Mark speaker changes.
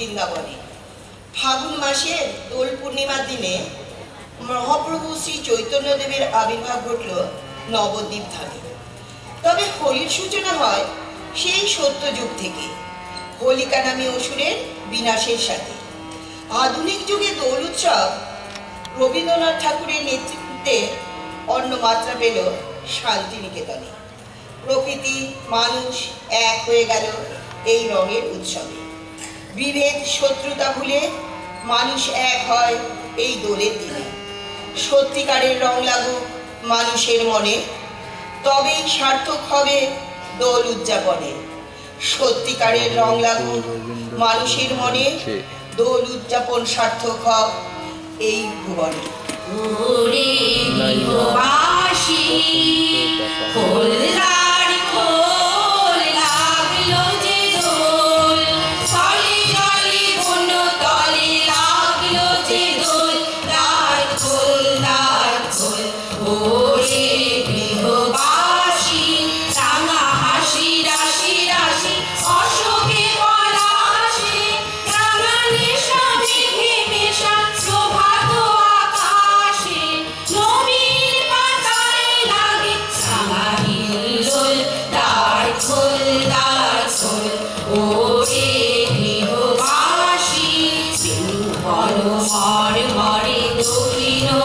Speaker 1: বৃন্দাবনে। ফাগুন মাসের দোল পূর্ণিমার দিনে মহাপ্রভু শ্রী চৈতন্যদেবের আবির্ভাব ঘটল নবদ্বীপ ধামে। তবে হোলির সূচনা হয় সেই সত্যযুগ থেকে। হোলিকা নামী অসুরের বিনাশের সাথে। আধুনিক যুগে দোল উৎসব রবীন্দ্রনাথ ঠাকুরের নেতৃত্বে অন্য মাত্রা পেল শান্তিনিকেতনে। প্রকৃতি, মানুষ এক হয়ে গেল এই রঙের উৎসবে। বিভেদ শত্রুতা ভুলে মানুষ এক হয় এই দোলের দিনে। সত্যিকারের রং লাগুক মানুষের মনে, তবেই সার্থক হবে দোল উদযাপনে। সত্যিকারের রং লাগুক মানুষের মনে, দোল উদযাপন সার্থক হোক এই ভুবনে।
Speaker 2: பாடு பாடி தோன்றினோ